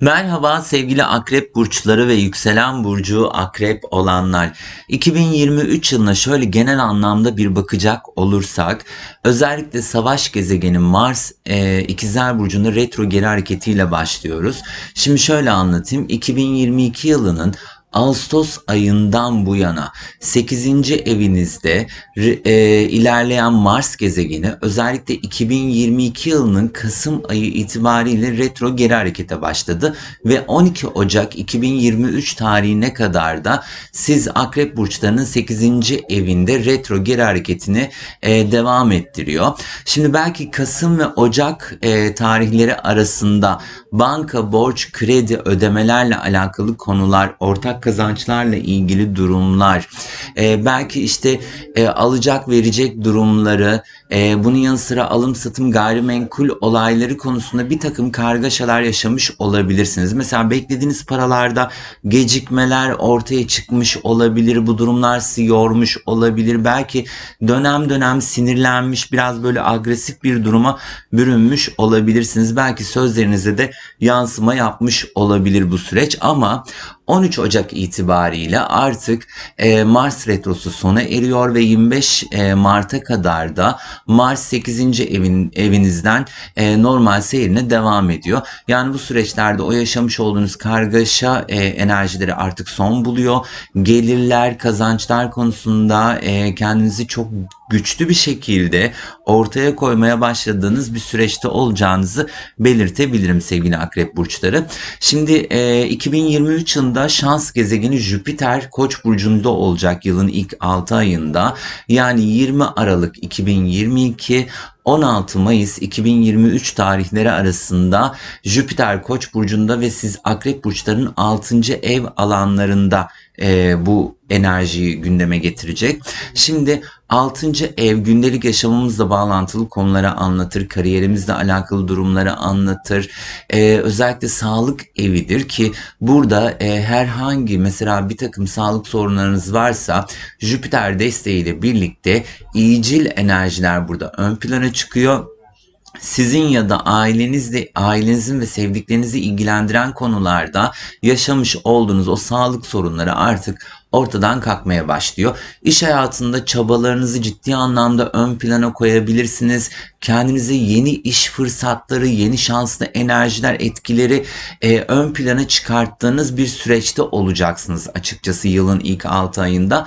Merhaba sevgili akrep burçları ve yükselen burcu akrep olanlar. 2023 yılına şöyle genel anlamda bir bakacak olursak özellikle savaş gezegeni Mars e, ikizler burcunda retro geri hareketiyle başlıyoruz. Şimdi şöyle anlatayım 2022 yılının Ağustos ayından bu yana 8. evinizde e, ilerleyen Mars gezegeni özellikle 2022 yılının Kasım ayı itibariyle retro geri harekete başladı ve 12 Ocak 2023 tarihine kadar da siz Akrep burçlarının 8. evinde retro geri hareketini e, devam ettiriyor. Şimdi belki Kasım ve Ocak e, tarihleri arasında banka, borç, kredi, ödemelerle alakalı konular, ortak kazançlarla ilgili durumlar, e, belki işte e, alacak verecek durumları, e, bunun yanı sıra alım satım gayrimenkul olayları konusunda bir takım kargaşalar yaşamış olabilirsiniz. Mesela beklediğiniz paralarda gecikmeler ortaya çıkmış olabilir. Bu durumlar sizi yormuş olabilir. Belki dönem dönem sinirlenmiş biraz böyle agresif bir duruma bürünmüş olabilirsiniz. Belki sözlerinize de yansıma yapmış olabilir bu süreç ama 13 Ocak itibariyle artık e, Mars retrosu sona eriyor ve 25 e, Mart'a kadar da Mars 8. evin evinizden e, normal seyrine devam ediyor. Yani bu süreçlerde o yaşamış olduğunuz kargaşa e, enerjileri artık son buluyor. Gelirler, kazançlar konusunda e, kendinizi çok güçlü bir şekilde ortaya koymaya başladığınız bir süreçte olacağınızı belirtebilirim sevgili akrep burçları. Şimdi e, 2023 yılında şans gezegeni Jüpiter Koç burcunda olacak yılın ilk 6 ayında. Yani 20 Aralık 2022 16 Mayıs 2023 tarihleri arasında Jüpiter Koç burcunda ve siz Akrep burçlarının 6. ev alanlarında e, bu enerjiyi gündeme getirecek. Şimdi 6. ev gündelik yaşamımızla bağlantılı konuları anlatır, kariyerimizle alakalı durumları anlatır. Ee, özellikle sağlık evidir ki burada e, herhangi mesela bir takım sağlık sorunlarınız varsa Jüpiter desteğiyle birlikte iyicil enerjiler burada ön plana çıkıyor sizin ya da ailenizle ailenizin ve sevdiklerinizi ilgilendiren konularda yaşamış olduğunuz o sağlık sorunları artık ortadan kalkmaya başlıyor. İş hayatında çabalarınızı ciddi anlamda ön plana koyabilirsiniz. Kendinize yeni iş fırsatları, yeni şanslı enerjiler, etkileri e, ön plana çıkarttığınız bir süreçte olacaksınız açıkçası yılın ilk 6 ayında.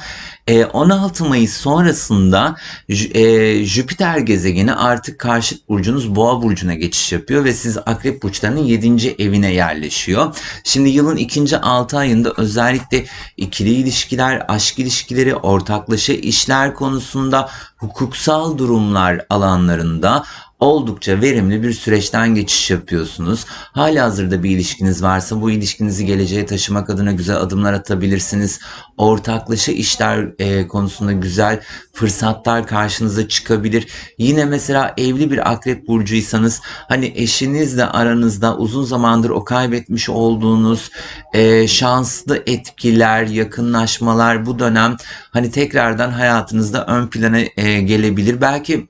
16 e, Mayıs sonrasında e, Jüpiter gezegeni artık karşıt burcunuz Boğa burcuna geçiş yapıyor ve siz Akrep burçlarının 7. evine yerleşiyor. Şimdi yılın ikinci 6 ayında özellikle ikili ilişkiler, aşk ilişkileri, ortaklaşa işler konusunda hukuksal durumlar alanlarında oldukça verimli bir süreçten geçiş yapıyorsunuz. Hali hazırda bir ilişkiniz varsa bu ilişkinizi geleceğe taşımak adına güzel adımlar atabilirsiniz. Ortaklaşa işler e, konusunda güzel fırsatlar karşınıza çıkabilir. Yine mesela evli bir akrep burcuysanız hani eşinizle aranızda uzun zamandır o kaybetmiş olduğunuz e, şanslı etkiler, yakınlaşmalar bu dönem hani tekrardan hayatınızda ön plana e, gelebilir. Belki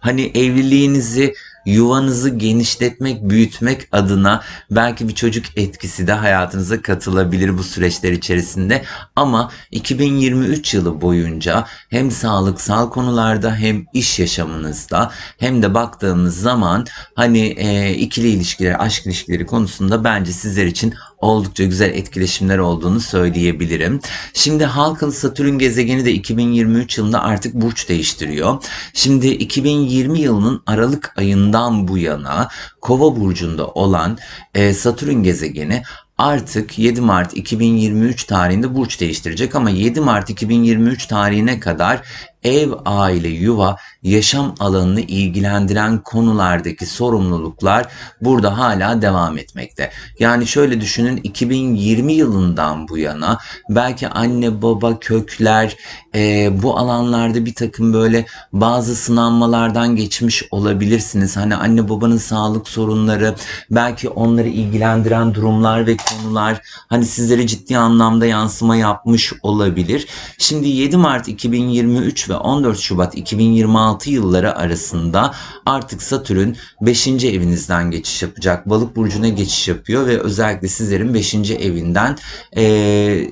Hani evliliğinizi yuvanızı genişletmek, büyütmek adına belki bir çocuk etkisi de hayatınıza katılabilir bu süreçler içerisinde. Ama 2023 yılı boyunca hem sağlıksal konularda hem iş yaşamınızda hem de baktığımız zaman hani e, ikili ilişkiler, aşk ilişkileri konusunda bence sizler için oldukça güzel etkileşimler olduğunu söyleyebilirim. Şimdi halkalı Satürn gezegeni de 2023 yılında artık burç değiştiriyor. Şimdi 2020 yılının Aralık ayından bu yana Kova burcunda olan e, Satürn gezegeni artık 7 Mart 2023 tarihinde burç değiştirecek ama 7 Mart 2023 tarihine kadar ev, aile, yuva, yaşam alanını ilgilendiren konulardaki sorumluluklar burada hala devam etmekte. Yani şöyle düşünün 2020 yılından bu yana belki anne baba kökler e, bu alanlarda bir takım böyle bazı sınanmalardan geçmiş olabilirsiniz. Hani anne babanın sağlık sorunları belki onları ilgilendiren durumlar ve konular hani sizlere ciddi anlamda yansıma yapmış olabilir. Şimdi 7 Mart 2023 ve ve 14 Şubat 2026 yılları arasında artık Satürn 5. evinizden geçiş yapacak. Balık burcuna geçiş yapıyor ve özellikle sizlerin 5. evinden e,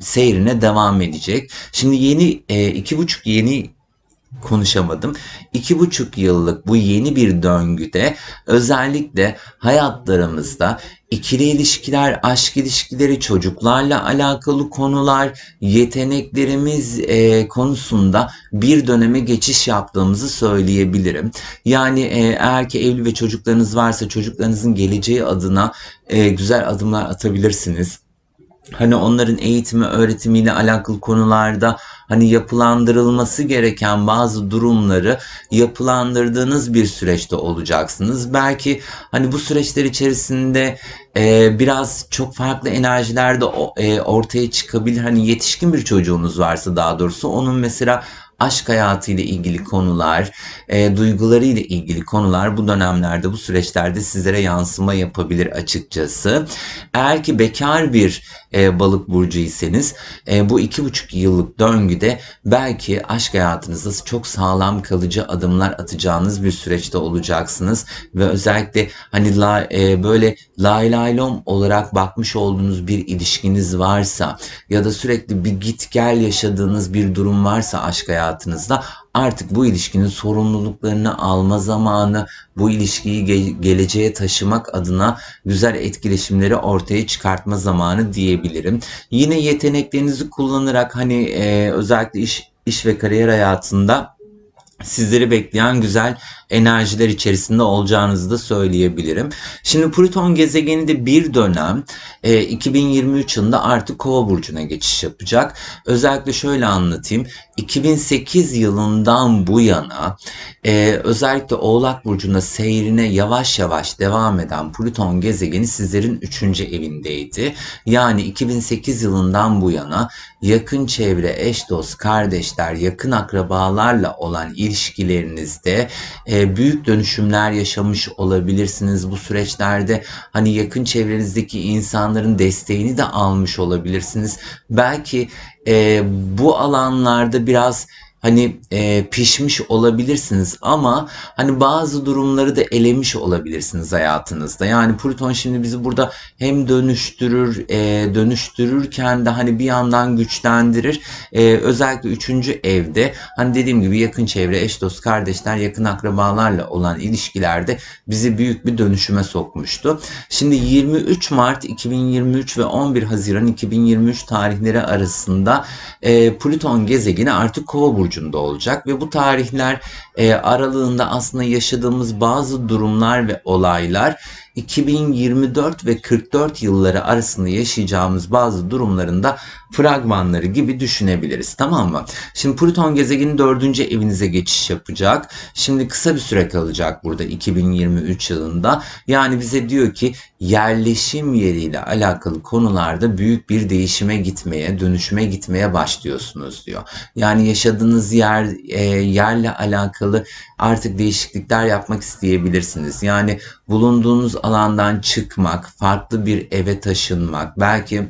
seyrine devam edecek. Şimdi yeni e, iki buçuk yeni konuşamadım. İki buçuk yıllık bu yeni bir döngüde özellikle hayatlarımızda ikili ilişkiler, aşk ilişkileri, çocuklarla alakalı konular, yeteneklerimiz e, konusunda bir döneme geçiş yaptığımızı söyleyebilirim. Yani e, eğer ki evli ve çocuklarınız varsa çocuklarınızın geleceği adına e, güzel adımlar atabilirsiniz. Hani onların eğitimi, öğretimiyle alakalı konularda hani yapılandırılması gereken bazı durumları yapılandırdığınız bir süreçte olacaksınız. Belki hani bu süreçler içerisinde e, biraz çok farklı enerjilerde e, ortaya çıkabilir. Hani yetişkin bir çocuğunuz varsa daha doğrusu onun mesela aşk hayatıyla ilgili konular, e, duygularıyla ilgili konular bu dönemlerde, bu süreçlerde sizlere yansıma yapabilir açıkçası. Eğer ki bekar bir e, balık burcuysanız e, bu iki buçuk yıllık döngüde belki aşk hayatınızda çok sağlam kalıcı adımlar atacağınız bir süreçte olacaksınız. Ve özellikle hani la, e, böyle lay lay lom olarak bakmış olduğunuz bir ilişkiniz varsa ya da sürekli bir git gel yaşadığınız bir durum varsa aşk hayatınızda artık bu ilişkinin sorumluluklarını alma zamanı, bu ilişkiyi ge- geleceğe taşımak adına güzel etkileşimleri ortaya çıkartma zamanı diyebilirim. Yine yeteneklerinizi kullanarak hani e, özellikle iş iş ve kariyer hayatında sizleri bekleyen güzel enerjiler içerisinde olacağınızı da söyleyebilirim. Şimdi Plüton gezegeni de bir dönem e, 2023 yılında artık Kova burcuna geçiş yapacak. Özellikle şöyle anlatayım. 2008 yılından bu yana e, özellikle Oğlak burcuna seyrine yavaş yavaş devam eden Plüton gezegeni sizlerin 3. evindeydi. Yani 2008 yılından bu yana yakın çevre, eş dost, kardeşler, yakın akrabalarla olan ilişkilerinizde e, büyük dönüşümler yaşamış olabilirsiniz bu süreçlerde. Hani yakın çevrenizdeki insanların desteğini de almış olabilirsiniz. Belki e, bu alanlarda biraz hani e, pişmiş olabilirsiniz ama hani bazı durumları da elemiş olabilirsiniz hayatınızda. Yani Plüton şimdi bizi burada hem dönüştürür, e, dönüştürürken de hani bir yandan güçlendirir. E, özellikle üçüncü evde hani dediğim gibi yakın çevre, eş dost, kardeşler, yakın akrabalarla olan ilişkilerde bizi büyük bir dönüşüme sokmuştu. Şimdi 23 Mart 2023 ve 11 Haziran 2023 tarihleri arasında e, Plüton gezegeni artık Kova burcunda olacak ve bu tarihler e, aralığında aslında yaşadığımız bazı durumlar ve olaylar 2024 ve 44 yılları arasında yaşayacağımız bazı durumlarında fragmanları gibi düşünebiliriz. Tamam mı? Şimdi Plüton gezegeni 4. evinize geçiş yapacak. Şimdi kısa bir süre kalacak burada 2023 yılında. Yani bize diyor ki yerleşim yeriyle alakalı konularda büyük bir değişime gitmeye, dönüşüme gitmeye başlıyorsunuz diyor. Yani yaşadığınız yer e, yerle alakalı artık değişiklikler yapmak isteyebilirsiniz. Yani bulunduğunuz alandan çıkmak, farklı bir eve taşınmak, belki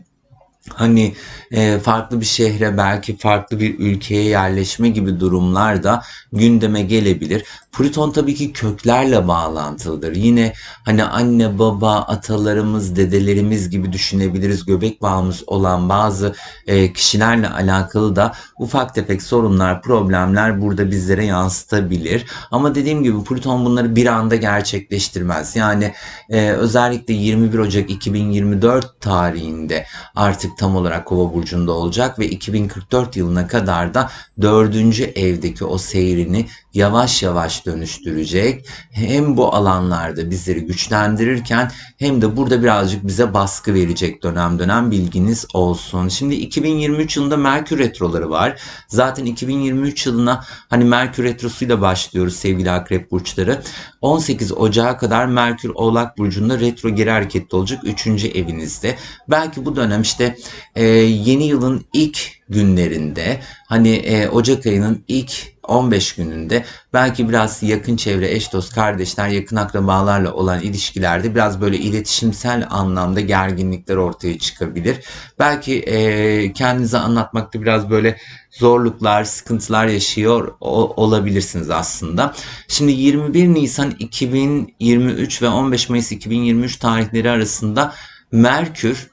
hani e, farklı bir şehre belki farklı bir ülkeye yerleşme gibi durumlar da gündeme gelebilir. Plüton tabii ki köklerle bağlantılıdır. Yine hani anne baba atalarımız dedelerimiz gibi düşünebiliriz. Göbek bağımız olan bazı e, kişilerle alakalı da ufak tefek sorunlar problemler burada bizlere yansıtabilir. Ama dediğim gibi Plüton bunları bir anda gerçekleştirmez. Yani e, özellikle 21 Ocak 2024 tarihinde artık tam olarak Kova burcunda olacak ve 2044 yılına kadar da dördüncü evdeki o seyrini yavaş yavaş dönüştürecek. Hem bu alanlarda bizleri güçlendirirken hem de burada birazcık bize baskı verecek dönem dönem bilginiz olsun. Şimdi 2023 yılında Merkür retroları var. Zaten 2023 yılına hani Merkür retrosuyla başlıyoruz sevgili akrep burçları. 18 Ocağı kadar Merkür Oğlak burcunda retro geri hareketli olacak 3. evinizde. Belki bu dönem işte e, yeni yılın ilk günlerinde hani e, Ocak ayının ilk 15 gününde belki biraz yakın çevre, eş dost, kardeşler, yakın akrabalarla olan ilişkilerde biraz böyle iletişimsel anlamda gerginlikler ortaya çıkabilir. Belki e, kendinize anlatmakta biraz böyle zorluklar, sıkıntılar yaşıyor o- olabilirsiniz aslında. Şimdi 21 Nisan 2023 ve 15 Mayıs 2023 tarihleri arasında Merkür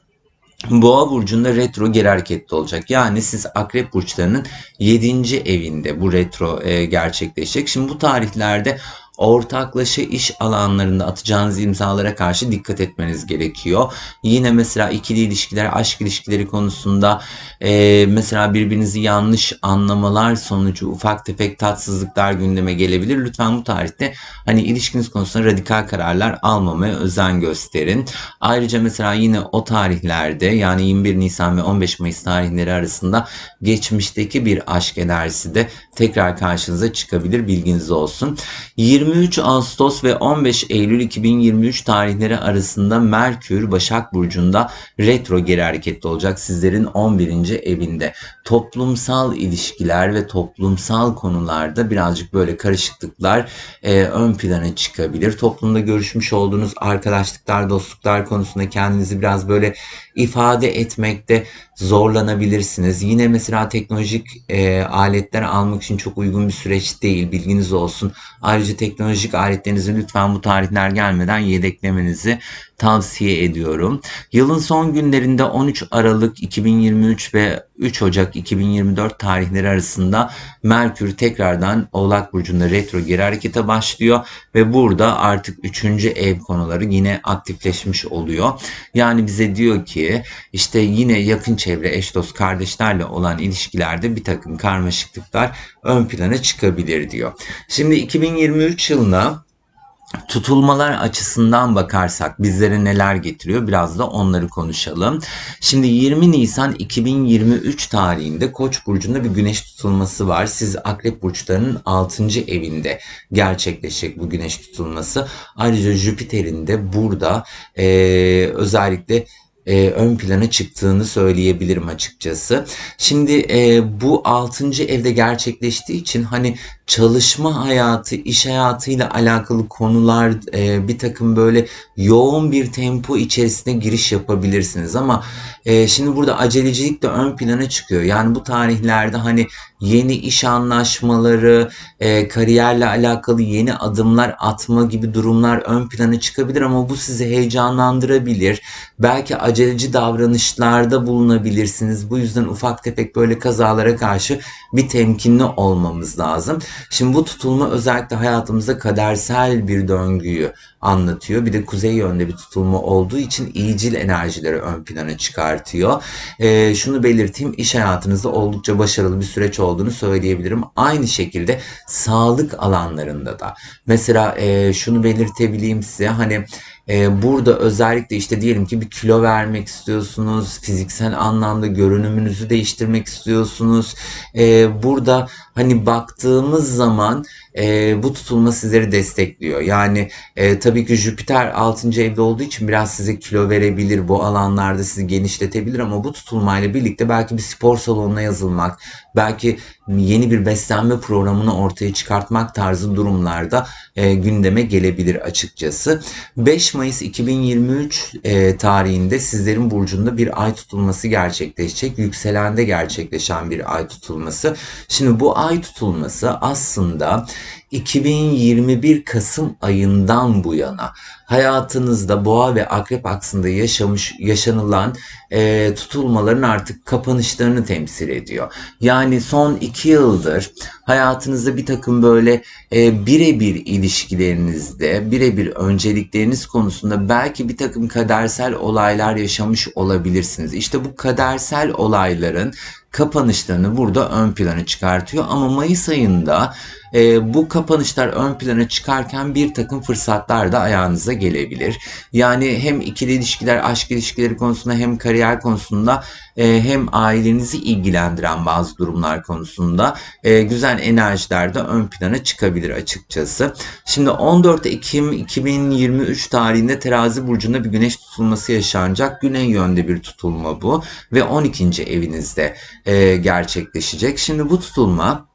Boğa burcunda retro geri hareketli olacak. Yani siz akrep burçlarının 7. evinde bu retro e, gerçekleşecek. Şimdi bu tarihlerde ortaklaşa iş alanlarında atacağınız imzalara karşı dikkat etmeniz gerekiyor. Yine mesela ikili ilişkiler, aşk ilişkileri konusunda e, mesela birbirinizi yanlış anlamalar sonucu ufak tefek tatsızlıklar gündeme gelebilir. Lütfen bu tarihte hani ilişkiniz konusunda radikal kararlar almamaya özen gösterin. Ayrıca mesela yine o tarihlerde yani 21 Nisan ve 15 Mayıs tarihleri arasında geçmişteki bir aşk enerjisi de tekrar karşınıza çıkabilir bilginiz olsun. 23 Ağustos ve 15 Eylül 2023 tarihleri arasında Merkür Başak Burcu'nda retro geri hareketli olacak sizlerin 11. evinde. Toplumsal ilişkiler ve toplumsal konularda birazcık böyle karışıklıklar e, ön plana çıkabilir. Toplumda görüşmüş olduğunuz arkadaşlıklar, dostluklar konusunda kendinizi biraz böyle ifade etmekte zorlanabilirsiniz. Yine mesela teknolojik e, aletler almak için çok uygun bir süreç değil. Bilginiz olsun. Ayrıca teknolojik aletlerinizi lütfen bu tarihler gelmeden yedeklemenizi tavsiye ediyorum. Yılın son günlerinde 13 Aralık 2023 ve 3 Ocak 2024 tarihleri arasında Merkür tekrardan Oğlak Burcu'nda retro geri harekete başlıyor ve burada artık 3. ev konuları yine aktifleşmiş oluyor. Yani bize diyor ki işte yine yakın çevre, eş dost, kardeşlerle olan ilişkilerde bir takım karmaşıklıklar ön plana çıkabilir diyor. Şimdi 2023 yılına tutulmalar açısından bakarsak bizlere neler getiriyor biraz da onları konuşalım. Şimdi 20 Nisan 2023 tarihinde Koç burcunda bir güneş tutulması var. Siz Akrep burçlarının 6. evinde gerçekleşecek bu güneş tutulması. Ayrıca Jüpiter'in de burada e, özellikle e, ön plana çıktığını söyleyebilirim açıkçası. Şimdi e, bu 6. evde gerçekleştiği için hani çalışma hayatı, iş hayatıyla alakalı konular e, bir takım böyle yoğun bir tempo içerisine giriş yapabilirsiniz ama e, şimdi burada acelecilik de ön plana çıkıyor. Yani bu tarihlerde hani yeni iş anlaşmaları, e, kariyerle alakalı yeni adımlar atma gibi durumlar ön plana çıkabilir ama bu sizi heyecanlandırabilir. Belki aceleci davranışlarda bulunabilirsiniz. Bu yüzden ufak tefek böyle kazalara karşı bir temkinli olmamız lazım. Şimdi bu tutulma özellikle hayatımızda kadersel bir döngüyü anlatıyor. Bir de kuzey yönde bir tutulma olduğu için iyicil enerjileri ön plana çıkartıyor. Ee, şunu belirteyim iş hayatınızda oldukça başarılı bir süreç olduğunu söyleyebilirim. Aynı şekilde sağlık alanlarında da. Mesela e, şunu belirtebileyim size hani e, burada özellikle işte diyelim ki bir kilo vermek istiyorsunuz, fiziksel anlamda görünümünüzü değiştirmek istiyorsunuz. E, burada hani baktığımız zaman e, bu tutulma sizleri destekliyor. Yani e, tabii ki Jüpiter 6. evde olduğu için biraz size kilo verebilir, bu alanlarda sizi genişletebilir ama bu tutulmayla birlikte belki bir spor salonuna yazılmak, belki yeni bir beslenme programını ortaya çıkartmak tarzı durumlarda e, gündeme gelebilir açıkçası. 5 Mayıs 2023 e, tarihinde sizlerin burcunda bir ay tutulması gerçekleşecek. Yükselende gerçekleşen bir ay tutulması. Şimdi bu tutulması aslında 2021 Kasım ayından bu yana hayatınızda boğa ve akrep aksında yaşamış yaşanılan e, tutulmaların artık kapanışlarını temsil ediyor. Yani son iki yıldır hayatınızda bir takım böyle e, birebir ilişkilerinizde, birebir öncelikleriniz konusunda belki bir takım kadersel olaylar yaşamış olabilirsiniz. İşte bu kadersel olayların kapanışlarını burada ön plana çıkartıyor. Ama Mayıs ayında e, bu kapanışlar ön plana çıkarken bir takım fırsatlar da ayağınıza gelebilir. Yani hem ikili ilişkiler, aşk ilişkileri konusunda hem kariyer konusunda e, hem ailenizi ilgilendiren bazı durumlar konusunda e, güzel enerjiler de ön plana çıkabilir açıkçası. Şimdi 14 Ekim 2023 tarihinde terazi burcunda bir güneş tutulması yaşanacak. Güney yönde bir tutulma bu ve 12. evinizde e, gerçekleşecek. Şimdi bu tutulma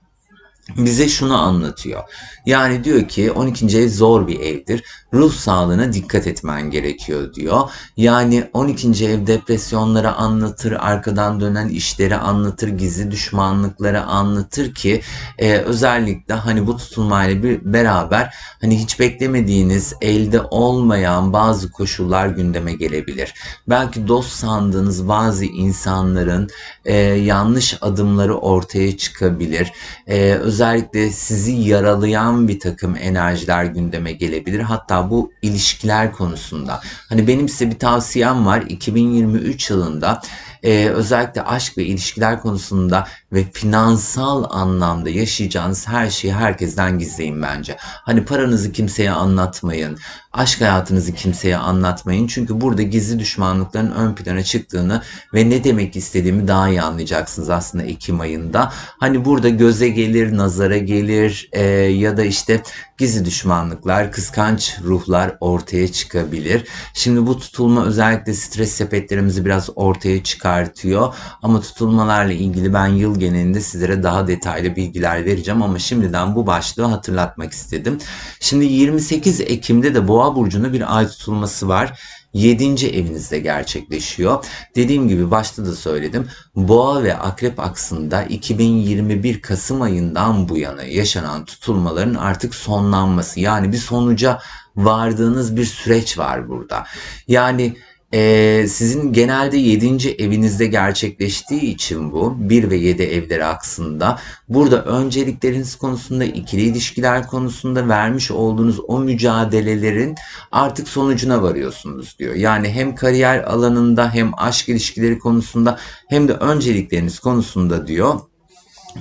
bize şunu anlatıyor. Yani diyor ki 12. ev zor bir evdir. Ruh sağlığına dikkat etmen gerekiyor diyor. Yani 12. ev depresyonları anlatır, arkadan dönen işleri anlatır, gizli düşmanlıkları anlatır ki e, özellikle hani bu tutulmayla bir beraber hani hiç beklemediğiniz elde olmayan bazı koşullar gündeme gelebilir. Belki dost sandığınız bazı insanların e, yanlış adımları ortaya çıkabilir. E, özellikle sizi yaralayan bir takım enerjiler gündeme gelebilir. Hatta bu ilişkiler konusunda. Hani benim size bir tavsiyem var. 2023 yılında e, özellikle aşk ve ilişkiler konusunda ve finansal anlamda yaşayacağınız her şeyi herkesten gizleyin bence. Hani paranızı kimseye anlatmayın. Aşk hayatınızı kimseye anlatmayın. Çünkü burada gizli düşmanlıkların ön plana çıktığını ve ne demek istediğimi daha iyi anlayacaksınız aslında Ekim ayında. Hani burada göze gelir, nazara gelir e, ya da işte gizli düşmanlıklar, kıskanç ruhlar ortaya çıkabilir. Şimdi bu tutulma özellikle stres sepetlerimizi biraz ortaya çıkartıyor. Ama tutulmalarla ilgili ben yıl genelinde sizlere daha detaylı bilgiler vereceğim ama şimdiden bu başlığı hatırlatmak istedim. Şimdi 28 Ekim'de de Boğa burcunda bir ay tutulması var. 7. evinizde gerçekleşiyor. Dediğim gibi başta da söyledim. Boğa ve Akrep aksında 2021 Kasım ayından bu yana yaşanan tutulmaların artık sonlanması. Yani bir sonuca vardığınız bir süreç var burada. Yani ee, sizin genelde 7. evinizde gerçekleştiği için bu 1 ve 7 evleri aksında burada öncelikleriniz konusunda ikili ilişkiler konusunda vermiş olduğunuz o mücadelelerin artık sonucuna varıyorsunuz diyor. Yani hem kariyer alanında hem aşk ilişkileri konusunda hem de öncelikleriniz konusunda diyor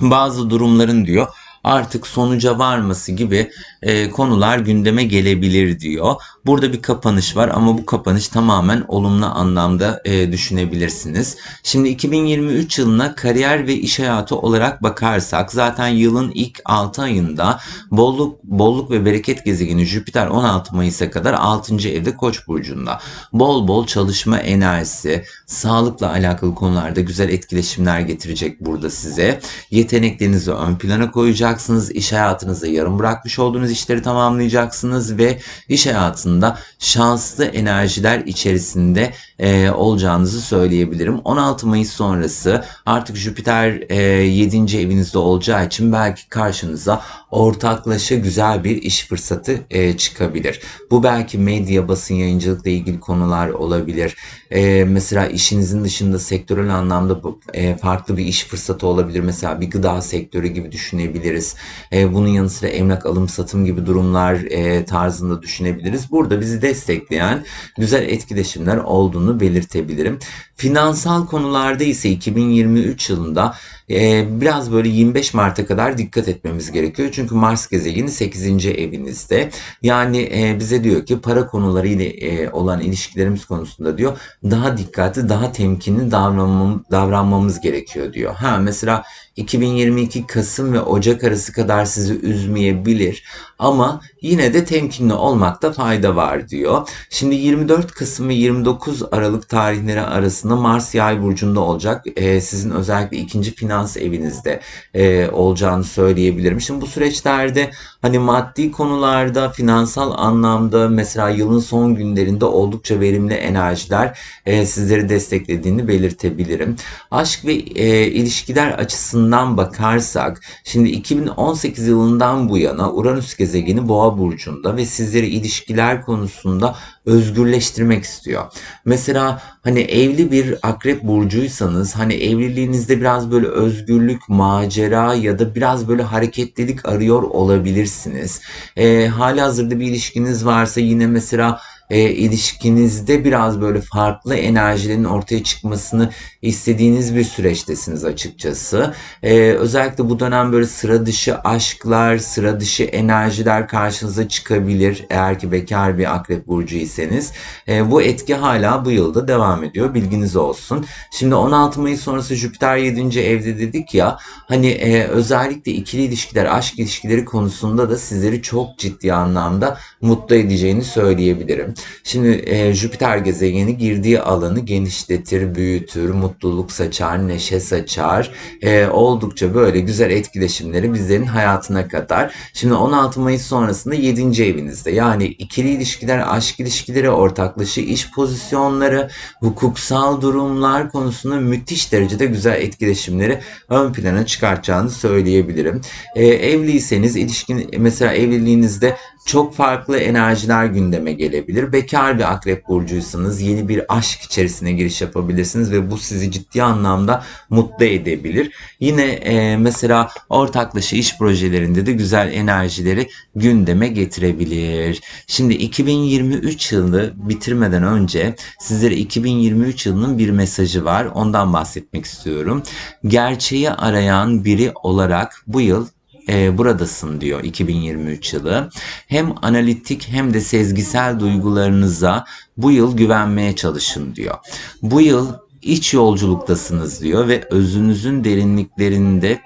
bazı durumların diyor artık sonuca varması gibi e, konular gündeme gelebilir diyor. Burada bir kapanış var ama bu kapanış tamamen olumlu anlamda e, düşünebilirsiniz. Şimdi 2023 yılına kariyer ve iş hayatı olarak bakarsak zaten yılın ilk 6 ayında bolluk bolluk ve bereket gezegeni Jüpiter 16 Mayıs'a kadar 6. evde Koç burcunda. Bol bol çalışma enerjisi, sağlıkla alakalı konularda güzel etkileşimler getirecek burada size. Yeteneklerinizi ön plana koyacaksınız. İş hayatınızda yarım bırakmış olduğunuz işleri tamamlayacaksınız ve iş hayatında şanslı enerjiler içerisinde e, olacağınızı söyleyebilirim. 16 Mayıs sonrası artık Jüpiter e, 7. evinizde olacağı için belki karşınıza ortaklaşa güzel bir iş fırsatı e, çıkabilir. Bu belki medya, basın yayıncılıkla ilgili konular olabilir. E, mesela işinizin dışında sektörel anlamda e, farklı bir iş fırsatı olabilir. Mesela bir gıda sektörü gibi düşünebiliriz. E, bunun yanı sıra emlak alım satım gibi durumlar e, tarzında düşünebiliriz. Burada bizi destekleyen güzel etkileşimler olduğunu belirtebilirim. Finansal konularda ise 2023 yılında e, biraz böyle 25 Mart'a kadar dikkat etmemiz gerekiyor. Çünkü Mars gezegeni 8. evinizde. Yani e, bize diyor ki para konuları ile e, olan ilişkilerimiz konusunda diyor daha dikkatli, daha temkinli davranmamız, gerekiyor diyor. Ha mesela 2022 Kasım ve Ocak arası kadar sizi üzmeyebilir ama yine de temkinli olmakta fayda var diyor. Şimdi 24 Kasım ve 29 Aralık tarihleri arasında Mars Yay burcunda olacak. Ee, sizin özellikle ikinci finans evinizde e, olacağını söyleyebilirim. Şimdi bu süreçlerde hani maddi konularda, finansal anlamda mesela yılın son günlerinde oldukça verimli enerjiler e, sizleri desteklediğini belirtebilirim. Aşk ve e, ilişkiler açısından bakarsak şimdi 2018 yılından bu yana Uranüs gezegeni Boğa burcunda ve sizleri ilişkiler konusunda özgürleştirmek istiyor. Mesela hani evli bir akrep burcuysanız hani evliliğinizde biraz böyle özgürlük, macera ya da biraz böyle hareketlilik arıyor olabilirsiniz. E, hali hazırda bir ilişkiniz varsa yine mesela e, ilişkinizde biraz böyle farklı enerjilerin ortaya çıkmasını istediğiniz bir süreçtesiniz açıkçası. E, özellikle bu dönem böyle sıra dışı aşklar, sıra dışı enerjiler karşınıza çıkabilir. Eğer ki bekar bir akrep burcuysanız. E, bu etki hala bu yılda devam ediyor. Bilginiz olsun. Şimdi 16 Mayıs sonrası Jüpiter 7. evde dedik ya hani e, özellikle ikili ilişkiler, aşk ilişkileri konusunda da sizleri çok ciddi anlamda mutlu edeceğini söyleyebilirim. Şimdi e, Jüpiter gezegeni girdiği alanı genişletir, büyütür, mutluluk saçar, neşe saçar. E, oldukça böyle güzel etkileşimleri bizlerin hayatına katar. Şimdi 16 Mayıs sonrasında 7. evinizde yani ikili ilişkiler, aşk ilişkileri, ortaklışı, iş pozisyonları, hukuksal durumlar konusunda müthiş derecede güzel etkileşimleri ön plana çıkartacağını söyleyebilirim. E, evliyseniz ilişkin mesela evliliğinizde çok farklı enerjiler gündeme gelebilir. Bekar bir akrep burcuysanız yeni bir aşk içerisine giriş yapabilirsiniz ve bu sizi ciddi anlamda mutlu edebilir. Yine e, mesela ortaklaşa iş projelerinde de güzel enerjileri gündeme getirebilir. Şimdi 2023 yılı bitirmeden önce sizlere 2023 yılının bir mesajı var. Ondan bahsetmek istiyorum. Gerçeği arayan biri olarak bu yıl e, buradasın diyor 2023 yılı. Hem analitik hem de sezgisel duygularınıza bu yıl güvenmeye çalışın diyor. Bu yıl iç yolculuktasınız diyor ve özünüzün derinliklerinde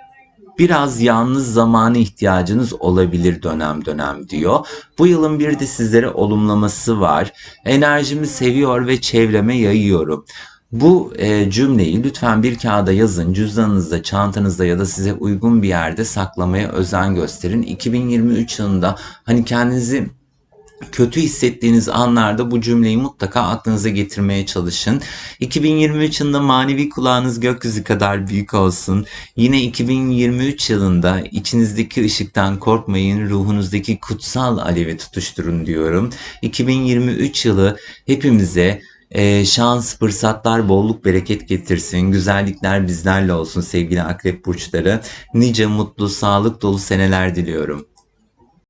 biraz yalnız zamana ihtiyacınız olabilir dönem dönem diyor. Bu yılın bir de sizlere olumlaması var. Enerjimi seviyor ve çevreme yayıyorum. Bu e, cümleyi lütfen bir kağıda yazın, cüzdanınızda, çantanızda ya da size uygun bir yerde saklamaya özen gösterin. 2023 yılında hani kendinizi kötü hissettiğiniz anlarda bu cümleyi mutlaka aklınıza getirmeye çalışın. 2023 yılında manevi kulağınız gökyüzü kadar büyük olsun. Yine 2023 yılında içinizdeki ışıktan korkmayın, ruhunuzdaki kutsal alevi tutuşturun diyorum. 2023 yılı hepimize e, şans, fırsatlar, bolluk, bereket getirsin. Güzellikler bizlerle olsun sevgili akrep burçları. Nice mutlu, sağlık dolu seneler diliyorum.